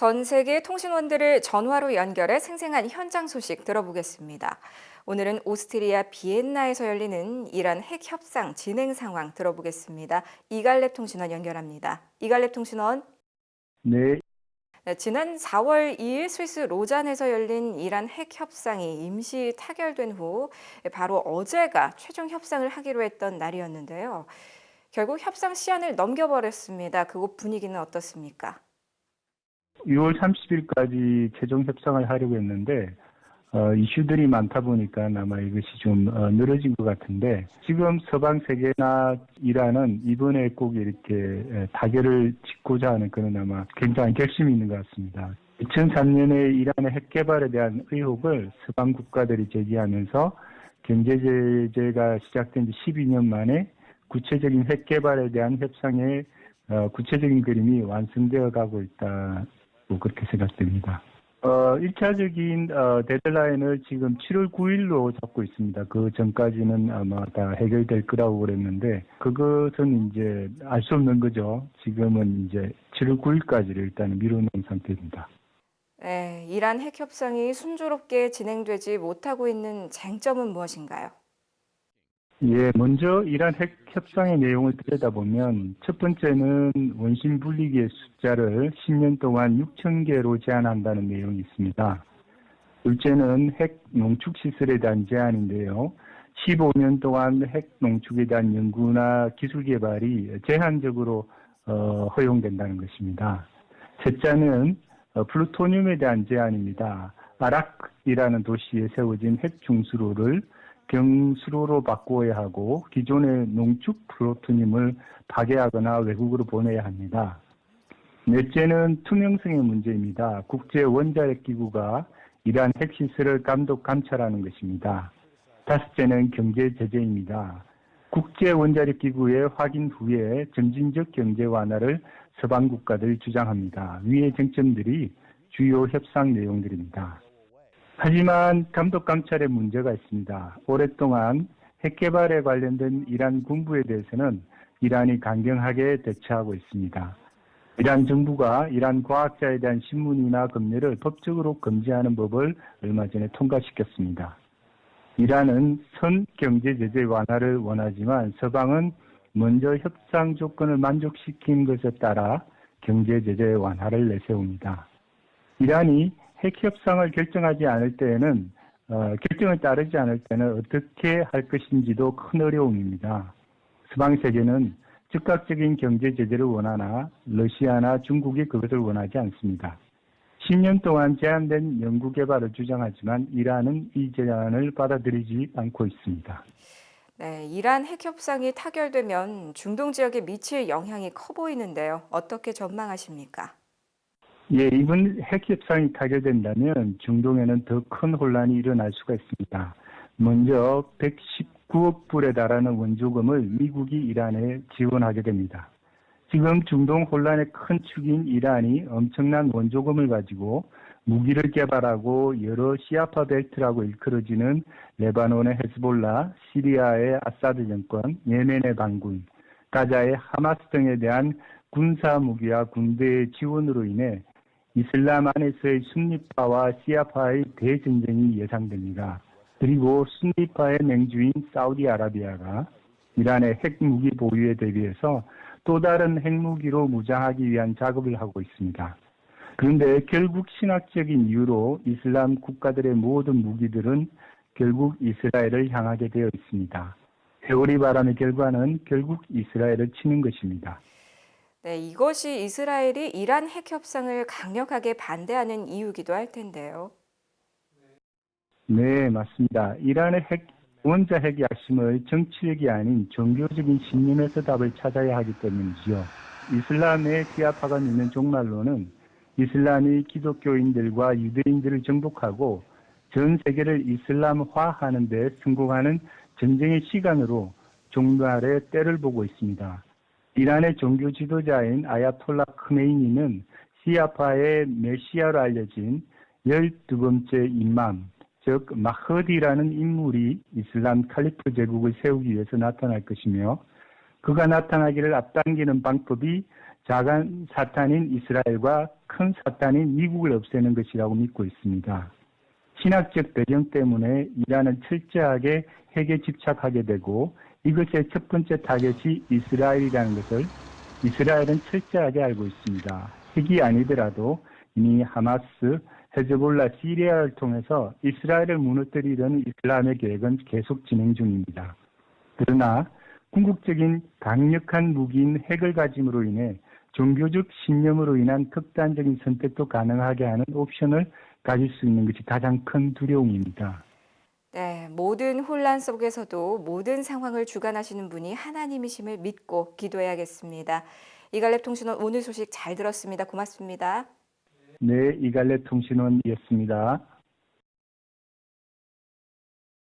전 세계 통신원들을 전화로 연결해 생생한 현장 소식 들어보겠습니다. 오늘은 오스트리아 비엔나에서 열리는 이란 핵 협상 진행 상황 들어보겠습니다. 이갈렙 통신원 연결합니다. 이갈렙 통신원. 네, 네, 지난 4월 2일 스위스 로잔에서 열린 이란 핵 협상이 임시 타결된 후 바로 어제가 최종 협상을 하기로 했던 날이었는데요. 결국 협상 시한을 넘겨버렸습니다. 그곳 분위기는 어떻습니까? 6월 30일까지 최종 협상을 하려고 했는데 어, 이슈들이 많다 보니까 아마 이것이 좀 어, 늘어진 것 같은데 지금 서방 세계나 이란은 이번에 꼭 이렇게 에, 타결을 짓고자 하는 그런 아마 굉장한 결심이 있는 것 같습니다. 2003년에 이란의 핵 개발에 대한 의혹을 서방 국가들이 제기하면서 경제 제재가 시작된 지 12년 만에 구체적인 핵 개발에 대한 협상의 어, 구체적인 그림이 완성되어 가고 있다. 고 그렇게 생각됩니다. 어, 1차적인 어, 데드라인을 지금 7월 9일로 잡고 있습니다. 그 전까지는 아마 다 해결될 거라고 그랬는데 그것은 이제 알 수 없는 거죠. 지금은 이제 7월 9일까지를 일단 미뤄놓은 상태입니다. 네, 이란 핵 협상이 순조롭게 진행되지 못하고 있는 쟁점은 무엇인가요? 예, 먼저 이란 핵 협상의 내용을 들여다보면 첫 번째는 원심 분리기의 숫자를 10년 동안 6천 개로 제한한다는 내용이 있습니다. 둘째는 핵 농축 시설에 대한 제한인데요. 15년 동안 핵 농축에 대한 연구나 기술 개발이 제한적으로 어, 허용된다는 것입니다. 셋째는 어, 플루토늄에 대한 제한입니다. 아락이라는 도시에 세워진 핵 중수로를 경수로로 바꾸어야 하고 기존의 농축 플루토늄을 파괴하거나 외국으로 보내야 합니다. 넷째는 투명성의 문제입니다. 국제 원자력 기구가 이러한 핵시설을 감독 감찰하는 것입니다. 다섯째는 경제 제재입니다. 국제 원자력 기구의 확인 후에 점진적 경제 완화를 서방 국가들이 주장합니다. 위의 쟁점들이 주요 협상 내용들입니다. 하지만 감독 감찰에 문제가 있습니다. 오랫동안 핵 개발에 관련된 이란 군부에 대해서는 이란이 강경하게 대처하고 있습니다. 이란 정부가 이란 과학자에 대한 신문이나 검열을 법적으로 금지하는 법을 얼마 전에 통과시켰습니다. 이란은 선 경제 제재 완화를 원하지만 서방은 먼저 협상 조건을 만족시킨 것에 따라 경제 제재 완화를 내세웁니다. 이란이 핵 협상을 결정하지 않을 때에는 어, 결정을 따르지 않을 때는 어떻게 할 것인지도 큰 어려움입니다. 서방 세계는 즉각적인 경제 제재를 원하나 러시아나 중국이 그것을 원하지 않습니다. 10년 동안 제한된 연구 개발을 주장하지만 이란은 이 제안을 받아들이지 않고 있습니다. 네, 이란 핵 협상이 타결되면 중동 지역에 미칠 영향이 커 보이는데요. 어떻게 전망하십니까? 예, 이번 핵 협상이 타결된다면 중동에는 더 큰 혼란이 일어날 수가 있습니다. 먼저 119억 불에 달하는 원조금을 미국이 이란에 지원하게 됩니다. 지금 중동 혼란의 큰 축인 이란이 엄청난 원조금을 가지고 무기를 개발하고 여러 시아파 벨트라고 일컬어지는 레바논의 헤즈볼라, 시리아의 아사드 정권, 예멘의 반군, 가자의 하마스 등에 대한 군사 무기와 군대의 지원으로 인해 이슬람 안에서의 순니파와 시아파의 대전쟁이 예상됩니다. 그리고 순니파의 맹주인 사우디아라비아가 이란의 핵무기 보유에 대비해서 또 다른 핵무기로 무장하기 위한 작업을 하고 있습니다. 그런데 결국 신학적인 이유로 이슬람 국가들의 모든 무기들은 결국 이스라엘을 향하게 되어 있습니다. 세월이 바람의 결과는 결국 이스라엘을 치는 것입니다. 네, 이것이 이스라엘이 이란 핵 협상을 강력하게 반대하는 이유기도 할 텐데요. 네, 맞습니다. 이란의 핵, 원자 핵의 핵심을 정치력이 아닌 종교적인 신념에서 답을 찾아야 하기 때문이지요. 이슬람의 시아파가 믿는 종말론은 이슬람이 기독교인들과 유대인들을 정복하고 전 세계를 이슬람화하는 데 성공하는 전쟁의 시간으로 종말의 때를 보고 있습니다. 이란의 종교 지도자인 아야톨라 크메이니는 시아파의 메시아로 알려진 12번째 임맘, 즉 마흐디라는 인물이 이슬람 칼리프 제국을 세우기 위해서 나타날 것이며 그가 나타나기를 앞당기는 방법이 작은 사탄인 이스라엘과 큰 사탄인 미국을 없애는 것이라고 믿고 있습니다. 신학적 배경 때문에 이란은 철저하게 핵에 집착하게 되고 이것의 첫 번째 타겟이 이스라엘이라는 것을 이스라엘은 철저하게 알고 있습니다. 핵이 아니더라도 이미 하마스, 헤즈볼라, 시리아를 통해서 이스라엘을 무너뜨리려는 이슬람의 계획은 계속 진행 중입니다. 그러나 궁극적인 강력한 무기인 핵을 가짐으로 인해 종교적 신념으로 인한 극단적인 선택도 가능하게 하는 옵션을 가질 수 있는 것이 가장 큰 두려움입니다. 네, 모든 혼란 속에서도 모든 상황을 주관하시는 분이 하나님이심을 믿고 기도해야겠습니다. 이갈렙 통신원 오늘 소식 잘 들었습니다. 고맙습니다. 네, 이갈레 통신원이었습니다.